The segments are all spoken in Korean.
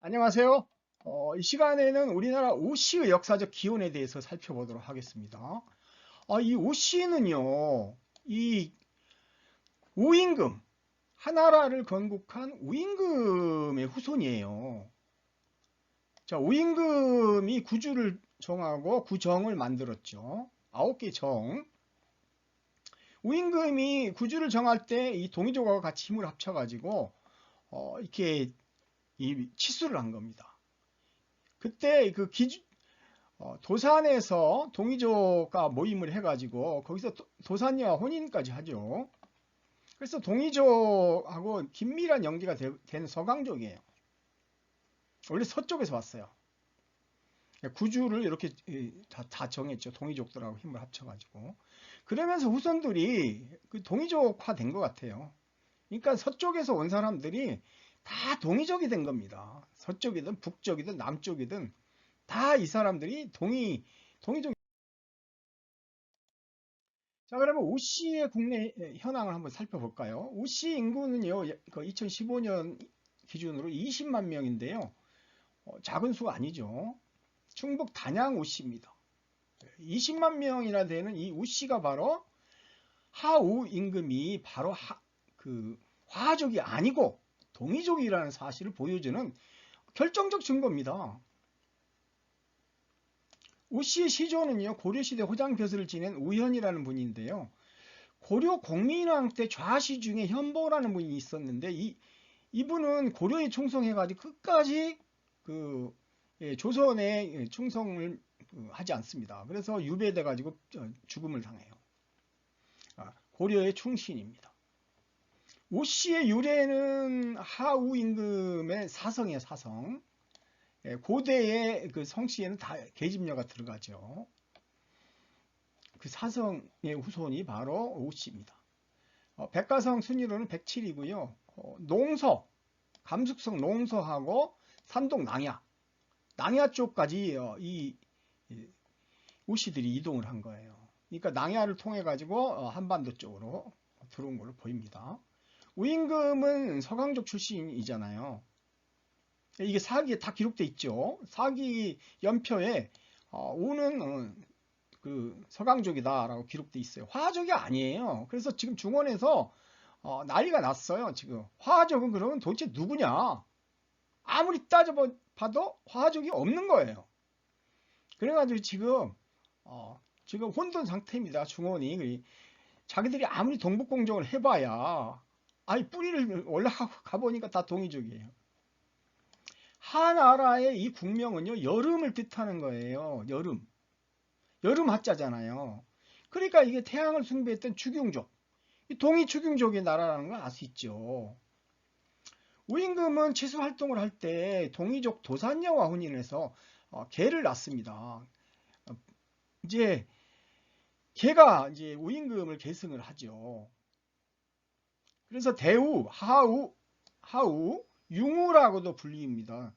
안녕하세요. 어, 이 시간에는 우리나라 오씨의 역사적 기원에 대해서 살펴보도록 하겠습니다. 아, 이 오씨는요, 이 우임금, 하나라를 건국한 우임금의 후손이에요. 자, 우임금이 구주를 정하고 구정을 만들었죠. 아홉 개 정. 우임금이 구주를 정할 때 이 동이족하고 같이 힘을 합쳐가지고 어, 이렇게 이 치수를 한 겁니다. 그때 그 기주, 어, 도산에서 동이족과 모임을 해가지고 거기서 도, 산녀와 혼인까지 하죠. 그래서 동이족하고 긴밀한 연계가 되, 는 서강족이에요. 원래 서쪽에서 왔어요. 구주를 이렇게 다, 다 정했죠. 동이족들하고 힘을 합쳐가지고. 그러면서 후손들이 그 동이족화 된 것 같아요. 그러니까 서쪽에서 온 사람들이 다 동이족이 된 겁니다. 서쪽이든 북쪽이든 남쪽이든 다 이 사람들이 동이 동이족. 자 그러면 오씨의 국내 현황을 한번 살펴볼까요? 오씨 인구는요, 2015년 그 기준으로 20만 명인데요. 어, 작은 수가 아니죠. 충북 단양 오씨입니다. 20만 명이나 되는 이 우씨가 바로 하우 임금이 바로 하, 그 화족이 아니고 동이족이라는 사실을 보여주는 결정적 증거입니다. 우씨의 시조는요 고려시대 호장벼슬을 지낸 우현이라는 분인데요. 고려 공민왕 때 좌시 중에 현보라는 분이 있었는데 이 이분은 고려에 충성해가지고 끝까지 그 예, 조선에 충성을 그 하지 않습니다. 그래서 유배돼 가지고 죽음을 당해요. 아, 고려의 충신입니다. 오씨의 유래는 하우 임금의 사성이에요, 사성. 예, 고대의 그 성씨에는 다 계집녀가 들어가죠. 그 사성의 후손이 바로 오씨입니다. 어, 백가성 순위로는 107이고요. 어, 농서, 감숙성 농서하고 산동 낭야, 낭야 쪽까지 어, 이, 이 우씨들이 이동을 한 거예요. 그러니까 낭야를 통해 가지고 어, 한반도 쪽으로 들어온 걸로 보입니다. 우임금은 서강족 출신이잖아요. 이게 사기에 다 기록돼 있죠. 사기 연표에 어, 우는 어, 그 서강족이다라고 기록돼 있어요. 화족이 아니에요. 그래서 지금 중원에서 어, 난리가 났어요. 지금 화족은 그러면 도대체 누구냐? 아무리 따져봐도 화족이 없는 거예요. 그래가지고 지금 어, 지금 혼돈 상태입니다. 중원이 자기들이 아무리 동북공정을 해봐야 아니 뿌리를 올라가고 가보니까 다 동이족이에요. 하나라의 이 국명은요 여름을 뜻하는 거예요. 여름. 여름 하자잖아요. 그러니까 이게 태양을 숭배했던 추경족. 동이 추경족의 나라라는 걸 알 수 있죠. 우임금은 치수 활동을 할 때 동이족 도산녀와 혼인해서 어, 개를 낳습니다. 어, 이제 개가 이제 우임금을 계승을 하죠. 그래서 대우, 하우, 하우, 융우라고도 불립니다.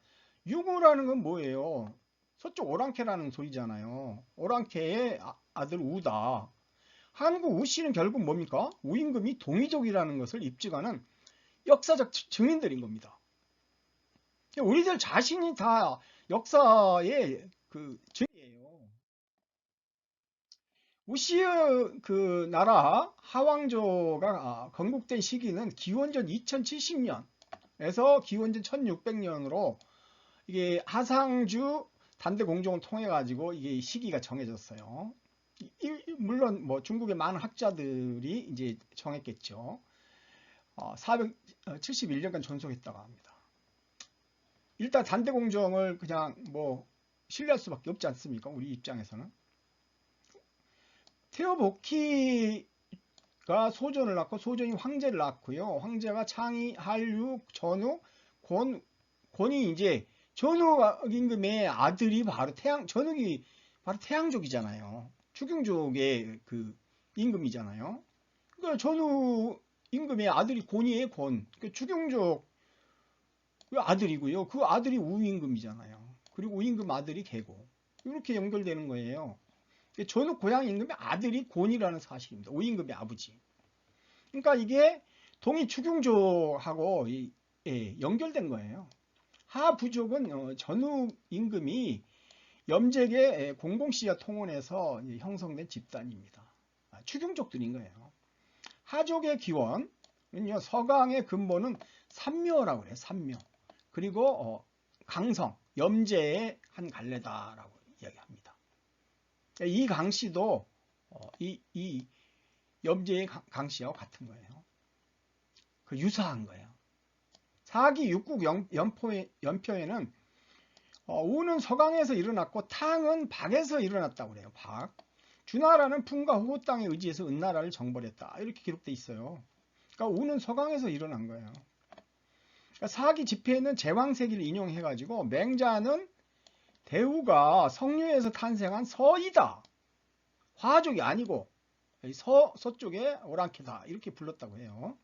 융우라는 건 뭐예요? 서쪽 오랑캐라는 소리잖아요. 오랑캐의 아, 들 우다. 한국 우씨는 결국 뭡니까? 우임금이 동이족이라는 것을 입증하는 역사적 증인들인 겁니다. 우리들 자신이 다 역사의 그 증이에요. 우시의 그 나라 하왕조가 아, 건국된 시기는 기원전 2070년에서 기원전 1600년으로 이게 하상주 단대 공정을 통해 가지고 이게 시기가 정해졌어요. 물론 뭐 중국의 많은 학자들이 이제 정했겠죠. 471년간 어, 존속했다고 합니다. 일단 단대 공정을 그냥 뭐 신뢰할 수밖에 없지 않습니까? 우리 입장에서는. 테오보키가 소전을 낳고 소전이 황제를 낳고요. 황제가 창이, 한류, 전우, 권, 권이 이제 전우 임금의 아들이 바로 태양, 전욱이 바로 태양족이잖아요. 추경족의 그 임금이잖아요. 그러니까 전우 임금의 아들이 권이에요, 권. 그 추경족 아들이고요. 그 아들이 우임금이잖아요. 그리고 우임금 아들이 개고. 이렇게 연결되는 거예요. 전후 고향 임금의 아들이 곤이라는 사실입니다. 오임금의 아버지. 그러니까 이게 동이 추경조하고 예, 연결된 거예요. 하 부족은 어, 전후 임금이 염제계 공공시와 통혼해서 이제 형성된 집단입니다. 아, 추경족들인 거예요. 하족의 기원은요 서강의 근본은 삼묘라고 그래요. 삼묘. 그리고 어, 강성, 염제의 한 갈래다라고. 이 강씨도 어, 이, 이 염제의 강- 강씨와 같은 거예요. 그 유사한 거예요. 사기 육국 연, 연포에, 연표에는 어, 우는 서강에서 일어났고 탕은 박에서 일어났다고 그래요. 박. 주나라는 풍과 호호 땅에 의지해서 은나라를 정벌했다. 이렇게 기록돼 있어요. 그러니까 우는 서강에서 일어난 거예요. 그러니까 사기 집회에는 제왕세기를 인용해가지고 맹자는 대우가 성류에서 탄생한 서이다. 화족이 아니고 서, 서쪽의 오랑캐다. 이렇게 불렀다고 해요.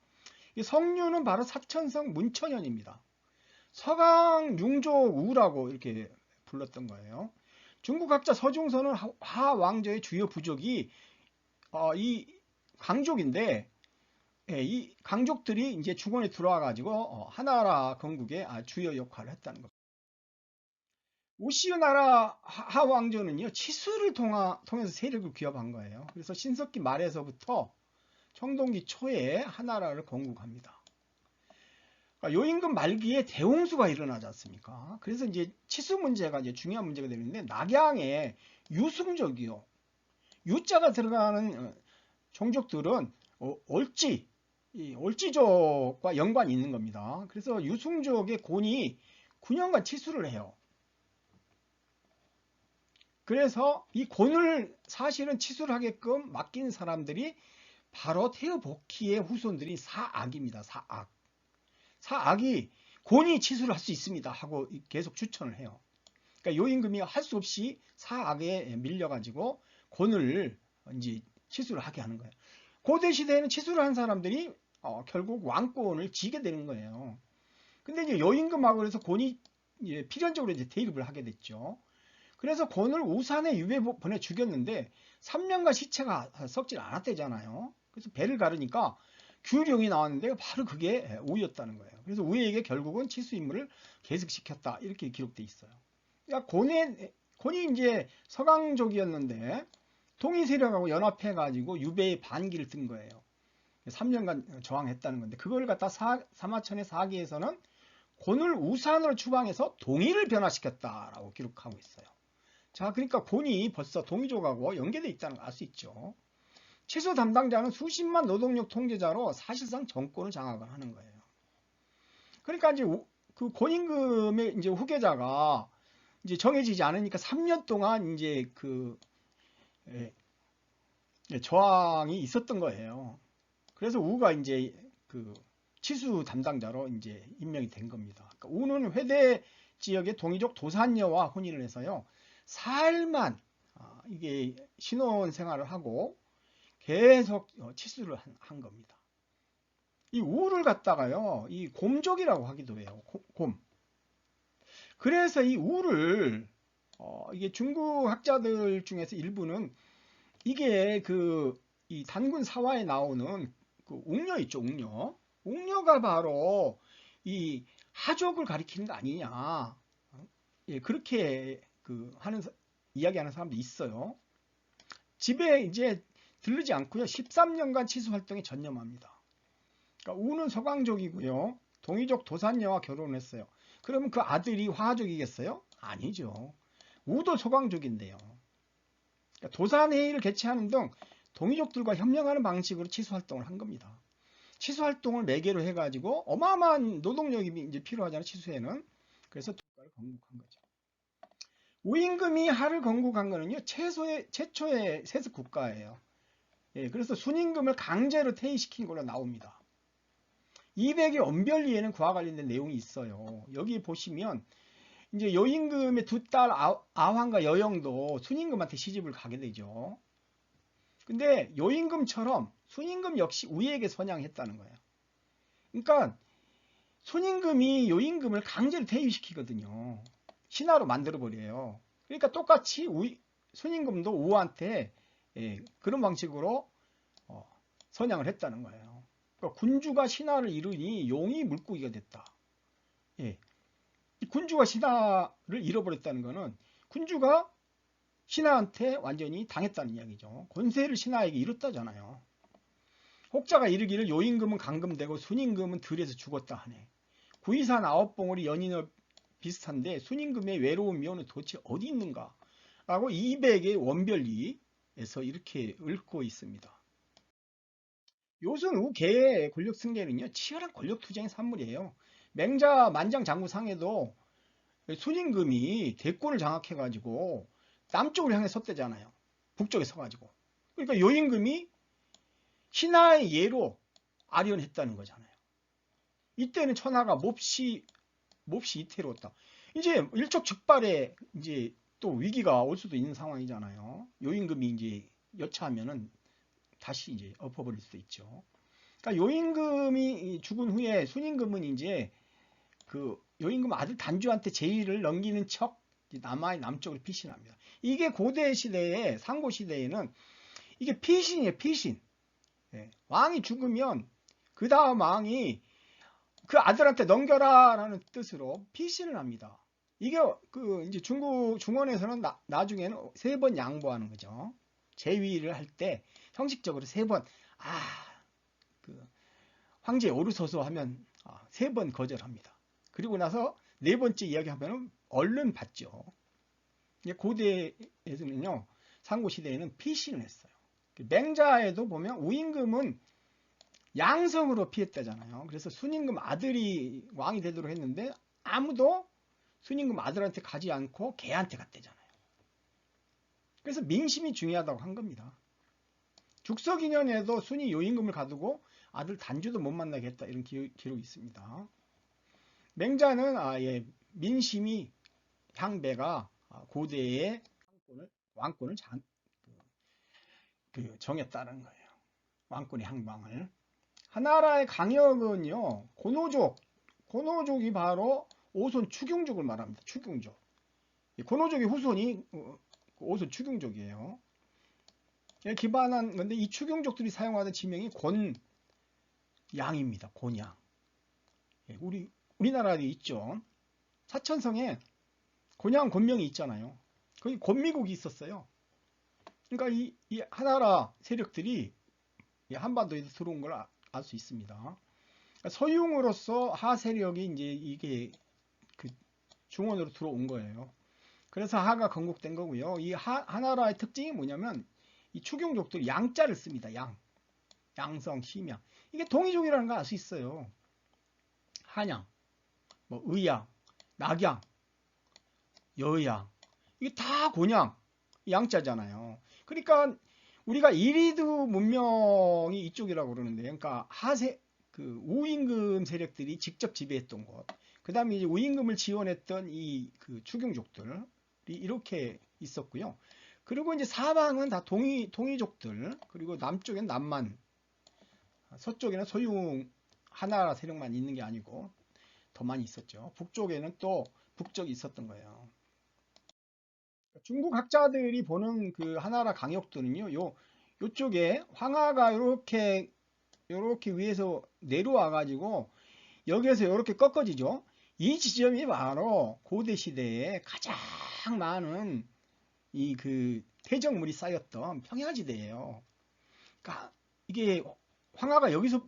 이 성류는 바로 사천성 문천연입니다. 서강 융족 우라고 이렇게 불렀던 거예요. 중국 학자 서중서는 하- 하왕조의 주요 부족이 어, 이 강족인데 예, 이 강족들이 이제 중원에 들어와 가지고 어, 하나라 건국의 아, 주요 역할을 했다는 겁니다. 오시의 나라 하- 하왕조는요 치수를 통하, 통해서 세력을 기업한 거예요. 그래서 신석기 말에서부터 청동기 초에 하나라를 건국합니다. 그러니까 요임금 말기에 대홍수가 일어나지 않습니까? 그래서 이제 치수 문제가 이제 중요한 문제가 되는데 낙양의 유승족이요. 유자가 들어가는 어, 종족들은 어, 올지, 이 올지족과 연관이 있는 겁니다. 그래서 유승족의 곤이 9년간 치수를 해요. 그래서 이 곤을 사실은 치수를 하게끔 맡긴 사람들이 바로 태어복희의 후손들이 사악입니다. 사악. 사악이 곤이 치수를 할 수 있습니다 하고 계속 추천을 해요. 그러니까 요임금이 할 수 없이 사악에 밀려가지고 곤을 이제 치수를 하게 하는 거예요. 고대 시대에는 치수를 한 사람들이 어, 결국 왕권을 지게 되는 거예요. 근데 이제 여임금하고 그래서 곤이 필연적으로 이제 대립을 하게 됐죠. 그래서 곤을 우산에 유배 보내 죽였는데 3년간 시체가 썩질 않았대잖아요. 그래서 배를 가르니까 규령이 나왔는데 바로 그게 우였다는 거예요. 그래서 우에게 결국은 치수 임무를 계속시켰다 이렇게 기록돼 있어요. 그러니까 곤의 곤이 이제 서강족이었는데 동이 세력하고 연합해 가지고 유배의 반기를 뜬 거예요. 3년간 저항했다는 건데 그걸 갖다 사, 사마천의 사기에서는 곤을 우산으로 추방해서 동이를 변화시켰다라고 기록하고 있어요. 자, 그러니까 곤이 벌써 동이족하고 연계되어 있다는 걸 알 수 있죠. 취소 담당자는 수십만 노동력 통제자로 사실상 정권을 장악을 하는 거예요. 그러니까 이제 우- 그 권임금의 이제 후계자가 이제 정해지지 않으니까 3년 동안 이제 그 예, 예, 저항이 있었던 거예요. 그래서 우가 이제 그 치수 담당자로 이제 임명이 된 겁니다. 그러니까 우는 회대 지역의 동이족 도산녀와 혼인을 해서요. 살만 아, 이게 신혼 생활을 하고 계속 어, 치수를 한, 한 겁니다. 이 우를 갖다가요, 이 곰족이라고 하기도 해요. 고- 곰. 그래서 이 우를 어, 이게 중국 학자들 중에서 일부는 이게 그 이 단군 사화에 나오는 그 웅녀 있죠, 웅녀. 웅녀가 바로 이 하족을 가리키는 거 아니냐. 어? 예, 그렇게 그 하는 사- 이야기하는 사람도 있어요. 집에 이제 들르지 않고요. 13년간 치수 활동에 전념합니다. 그러니까 우는 서강족이고요. 동이족 도산녀와 결혼했어요. 그러면 그 아들이 화족이겠어요? 아니죠. 우도 서강족인데요. 그러니까 도산회의를 개최하는 등 동이족들과 협력하는 방식으로 치수 활동을 한 겁니다. 치수 활동을 매개로 해가지고 어마어마한 노동력이 이제 필요하잖아요. 치수에는. 그래서 국가를 건국한 거죠. 우임금이 하를 건국한 거는요. 최소의, 최초의 세습 국가예요. 예, 그래서 순임금을 강제로 퇴위시킨 걸로 나옵니다. 200의 언별리에는 그와 관련된 내용이 있어요. 여기 보시면 이제 여임금의 두 딸 아황과 여영도 순임금한테 시집을 가게 되죠. 근데 여임금처럼 순임금 역시 우에게 선양했다는 거예요. 그러니까 순임금이 여임금을 강제로 퇴위시키거든요. 신하로 만들어 버려요. 그러니까 똑같이 우, 순임금도 우한테 예, 그런 방식으로 어, 선양을 했다는 거예요. 그러니까 군주가 신하를 이루니 용이 물고기가 됐다. 예. 이 군주가 신하를 잃어버렸다는 것은 군주가 신하한테 완전히 당했다는 이야기죠. 권세를 신하에게 잃었다잖아요. 혹자가 이르기를 요임금은 강금되고 순임금은 들에서 죽었다 하네. 구이산 아홉봉우리 연인어 비슷한데 순임금의 외로운 묘는 도대체 어디 있는가? 라고 200의 원별리에서 이렇게 읊고 있습니다. 요순 우계의 권력 승계는요 치열한 권력 투쟁의 산물이에요. 맹자 만장 장구상에도 순임금이 대권을 장악해가지고 남쪽을 향해 섰대잖아요. 북쪽에 서가지고. 그러니까 요임금이 신하의 예로 아련했다는 거잖아요. 이때는 천하가 몹시 몹시 이태로웠다. 이제 일촉즉발의 이제 또 위기가 올 수도 있는 상황이잖아요. 요임금이 이제 여차하면은 다시 이제 엎어버릴 수도 있죠. 그러니까 요임금이 죽은 후에 순임금은 이제 그 요임금 아들 단주한테 제위를 넘기는 척 남아의 남쪽으로 피신합니다. 이게 고대 시대에 상고 시대에는 이게 피신이에요, 피신. 예, 왕이 죽으면 그 다음 왕이 그 아들한테 넘겨라라는 뜻으로 피신을 합니다. 이게 그 이제 중국 중원에서는 나, 나중에는 세 번 양보하는 거죠. 제위를 할 때 형식적으로 세 번, 아, 그 황제 오르소서 하면 아, 세 번 거절합니다. 그리고 나서 네 번째 이야기하면 얼른 받죠. 고대에서는요, 상고 시대에는 피신을 했어요. 맹자에도 보면 우임금은 양성으로 피했다잖아요. 그래서 순임금 아들이 왕이 되도록 했는데 아무도 순임금 아들한테 가지 않고 걔한테 갔대잖아요. 그래서 민심이 중요하다고 한 겁니다. 죽석인연에도 순위 요임금을 가두고 아들 단주도 못 만나게 했다 이런 기, 록 이 있습니다. 맹자는 아 예 민심이 향배가 고대의 왕권을, 왕권을 장, 그, 그 정했다는 거예요. 왕권의 향방을. 하나라의 강역은요, 고노족, 고노족이 바로 오손 추경족을 말합니다. 추경족. 고노족의 후손이 어, 오손 추경족이에요. 기반한 건데 이 추경족들이 사용하던 지명이 곤양입니다. 곤양. 예, 우리 우리나라에 있죠. 사천성에 곤양 곤명이 있잖아요. 거기 곤미국이 있었어요. 그러니까 이, 이 하나라 세력들이 한반도에서 들어온 걸 알 수 있습니다. 그러니까 서융으로서 하 세력이 이제 이게 그 중원으로 들어온 거예요. 그래서 하가 건국된 거고요. 이 하, 하나라의 특징이 뭐냐면 이 추경족들이 양자를 씁니다. 양. 양성, 심양. 이게 동이족이라는 걸 알 수 있어요. 한양, 뭐 의양, 낙양, 여양. 이게 다 곤양, 양자잖아요. 그러니까 우리가 이리드 문명이 이쪽이라고 그러는데, 그러니까 하세, 그 우임금 세력들이 직접 지배했던 곳. 그 다음에 이제 우임금을 지원했던 이 그 추경족들이 이렇게 있었고요. 그리고 이제 사방은 다 동이, 동이족들, 그리고 남쪽엔 남만, 서쪽에는 소융 하나라 세력만 있는 게 아니고 더 많이 있었죠. 북쪽에는 또 북쪽이 있었던 거예요. 중국 학자들이 보는 그 하나라 강역도는요, 요, 요쪽에 황하가 이렇게, 요렇게 위에서 내려와 가지고 여기에서 이렇게 꺾어지죠. 이 지점이 바로 고대 시대에 가장 많은 이그 태적물이 쌓였던 평야지대예요. 그러니까 이게 황하가 여기서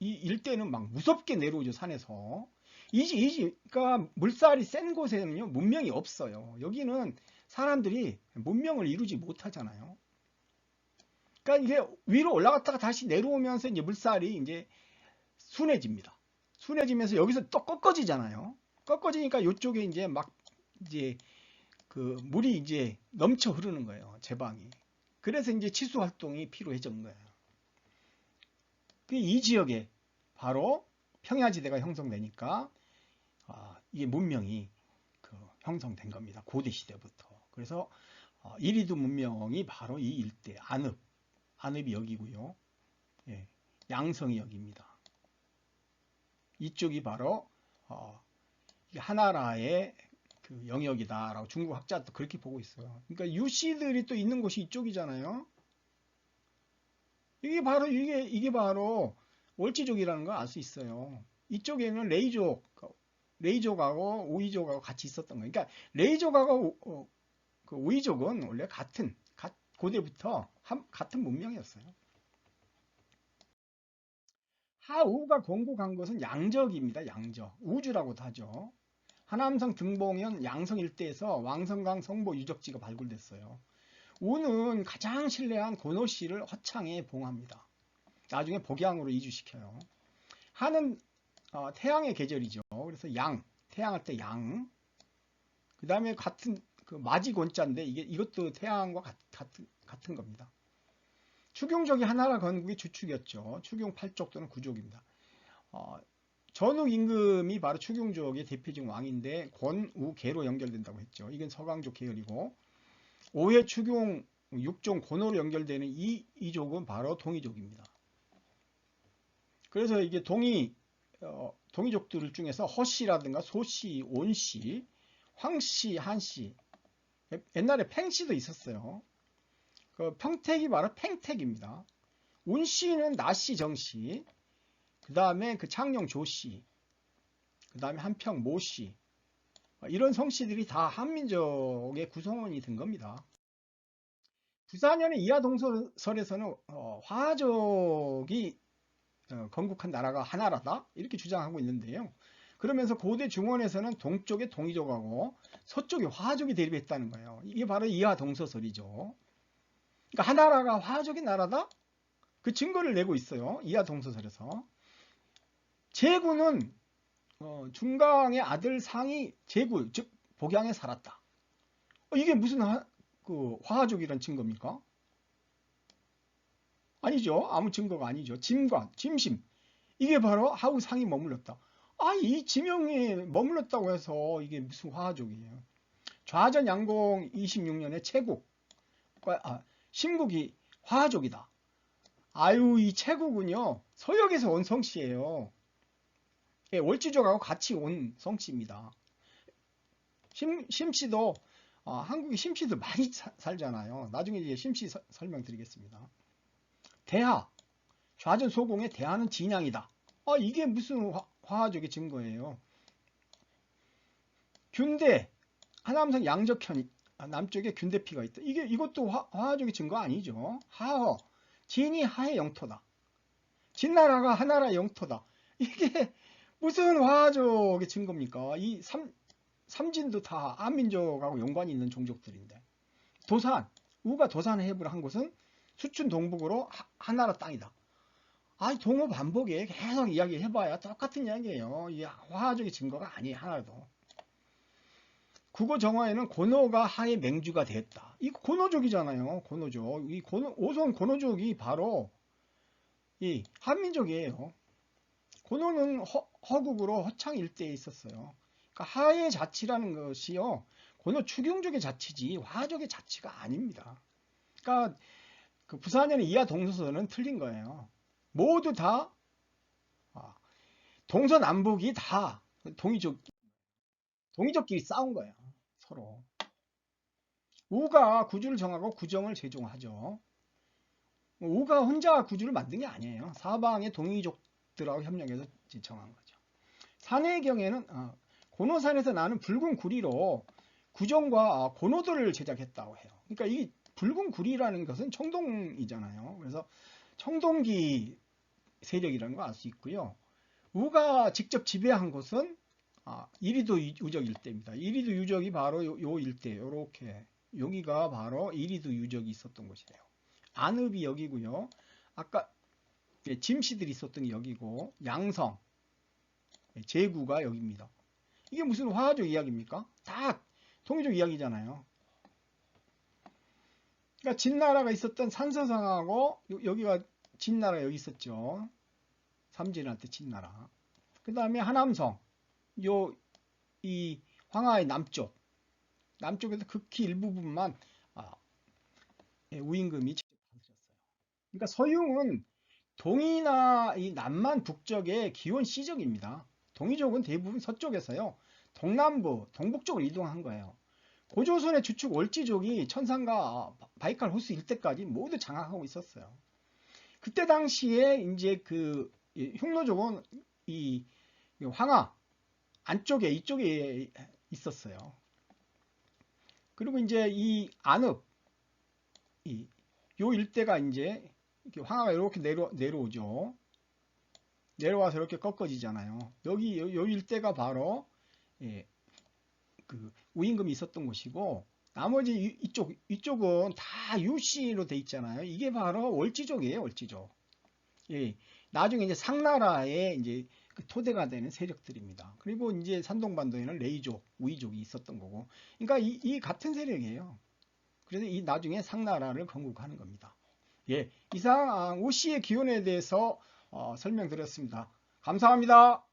이 일대는 막 무섭게 내려오죠 산에서. 이지 이지 그러니까 물살이 센 곳에는요 문명이 없어요. 여기는 사람들이 문명을 이루지 못하잖아요. 그러니까 이게 위로 올라갔다가 다시 내려오면서 이제 물살이 이제 순해집니다. 순해지면서 여기서 또 꺾어지잖아요. 꺾어지니까 이쪽에 이제 막 이제 그 물이 이제 넘쳐 흐르는 거예요. 제방이. 그래서 이제 치수 활동이 필요해진 거예요. 그이 지역에 바로 평야지대가 형성되니까 아, 이게 문명이 그 형성된 겁니다. 고대 시대부터. 그래서 어, 이리두 문명이 바로 이 일대 안읍, 안읍이 여기고요. 예, 양성이 여기입니다. 이쪽이 바로 어, 하나라의 그 영역이다라고 중국 학자도 그렇게 보고 있어요. 그러니까 유씨들이 또 있는 곳이 이쪽이잖아요. 이게 바로 이게 이게 바로 월지족이라는 걸 알 수 있어요. 이쪽에는 레이족, 레이족하고 오이족하고 같이 있었던 거예요. 그러니까 레이족하고 오, 어, 그 오이족은 원래 같은 가- 고대부터 한- 같은 문명이었어요. 하우가 건국한 것은 양적입니다. 양적. 우주라고도 하죠. 하남성 등봉현 양성 일대에서 왕성강 성보 유적지가 발굴됐어요. 우는 가장 신뢰한 고노 씨를 허창에 봉합니다. 나중에 복양으로 이주시켜요. 하는 어, 태양의 계절이죠. 그래서 양, 태양할 때 양. 그 다음에 같은 그 마지곤자인데 이게 이것도 태양과 같, 같은, 같은 겁니다. 추경족이 하나라 건국의 주축이었죠. 추경 8족 또는 9족입니다. 어, 전욱 임금이 바로 추경족의 대표적인 왕인데 권우계로 연결된다고 했죠. 이건 서강족 계열이고 오해 추경 6종 권호로 연결되는 이 이족은 바로 동이족입니다. 그래서 이게 동이 어, 동이족들 중에서 허씨라든가 소씨, 온씨, 황씨, 한씨 옛날에 팽씨도 있었어요. 그 평택이 바로 팽택입니다. 운씨는 나씨, 정씨, 그 다음에 그 창녕 조씨, 그 다음에 한평 모씨 이런 성씨들이 다 한민족의 구성원이 된 겁니다. 부산연의 이하동설에서는 어, 화족이 어, 건국한 나라가 하나라다 이렇게 주장하고 있는데요. 그러면서 고대 중원에서는 동쪽에 동이족하고 서쪽에 화족이 대립했다는 거예요. 이게 바로 이하 동서설이죠. 그러니까 하나라가 화족의 나라다? 그 증거를 내고 있어요. 이하 동서설에서. 제구는 어, 중강의 아들 상이 제구, 즉 복양에 살았다. 어, 이게 무슨 하, 그 화족이란 증거입니까? 아니죠. 아무 증거가 아니죠. 짐관, 짐심. 이게 바로 하우 상이 머물렀다. 아, 이 지명에 머물렀다고 해서 이게 무슨 화족이에요. 좌전 양공 26년에 최국, 아, 심국이 화족이다. 아유, 이 최국은요, 서역에서 온 성씨예요. 예, 월지족하고 같이 온 성씨입니다. 심, 심씨도, 어, 한국에 심씨도 많이 사, 살잖아요. 나중에 이제 심씨 서, 설명드리겠습니다. 대하, 좌전 소공의 대하는 진양이다. 아, 이게 무슨 화, 화적의 증거예요. 균대, 하남성 양적현, 아, 남쪽에 균대피가 있다. 이게, 이것도 화, 화적의 증거 아니죠. 하허, 진이 하의 영토다. 진나라가 하나라 영토다. 이게 무슨 화적의 증거입니까? 이 삼, 삼진도 다 안민족하고 연관이 있는 종족들인데. 도산, 우가 도산 해부를 한 곳은 수춘 동북으로 하, 나라 땅이다. 아니 동호 반복에 계속 이야기 해봐야 똑같은 이야기예요. 이 화학적인 증거가 아니에요 하나도. 국어 정화에는 고노가 하의 맹주가 됐다. 이 고노족이잖아요. 고노족. 이 고노, 오손 고노족이 바로 이 한민족이에요. 고노는 허, 허국으로 허창 일대에 있었어요. 그러니까 하의 자치라는 것이요. 고노 추경족의 자치지 화족의 자치가 아닙니다. 그러니까 그 부산연의 이하 동서서는 틀린 거예요. 모두 다 아, 동서남북이 다 동이족 동이족끼리 싸운 거예요. 서로. 우가 구주를 정하고 구정을 제정하죠. 우가 혼자 구주를 만든 게 아니에요. 사방의 동이족들하고 협력해서 정한 거죠. 산의 경에는 어, 고노산에서 나는 붉은 구리로 구정과 고노도를 제작했다고 해요. 그러니까 이 붉은 구리라는 것은 청동이잖아요. 그래서 청동기 세력이라는 거알수 있고요. 우가 직접 지배한 곳은 아, 이리도 유적 일대입니다. 이리도 유적이 바로 요, 요 일대, 요렇게 여기가 바로 이리도 유적이 있었던 곳이에요. 안읍이 여기고요. 아까 예, 짐씨들이 있었던 게 여기고 양성, 예, 제구가 여기입니다. 이게 무슨 화족 이야기입니까? 다 통일족 이야기잖아요. 그러니까 진나라가 있었던 산서성하고 여기가 진나라 여기 있었죠. 삼진할 때 진나라. 그 다음에 하남성. 요 이 황하의 남쪽. 남쪽에서 극히 일부분만 아, 예, 우임금이 직접 받으셨어요. 그러니까 서융은 동이나 이 남만 북쪽의 기원 시적입니다. 동이족은 대부분 서쪽에서요. 동남부, 동북쪽으로 이동한 거예요. 고조선의 주축 월지족이 천상과 바이칼 호수 일대까지 모두 장악하고 있었어요. 그때 당시에 이제 그 흉노족은 이 황하 안쪽에 이쪽에 있었어요. 그리고 이제 이 안읍 이 요 일대가 이제 황하가 이렇게 내려 내려오죠. 내려와서 이렇게 꺾어지잖아요. 여기 요, 요 일대가 바로 예, 그 우임금이 있었던 곳이고 나머지 이- 이쪽 이쪽은 다 유씨로 돼 있잖아요. 이게 바로 월지족이에요, 월지족. 예, 나중에 이제 상나라의 이제 그 토대가 되는 세력들입니다. 그리고 이제 산동반도에는 레이족, 우이족이 있었던 거고, 그러니까 이, 이 같은 세력이에요. 그래서 이 나중에 상나라를 건국하는 겁니다. 예, 이상 아, 오씨의 기원에 대해서 어, 설명드렸습니다. 감사합니다.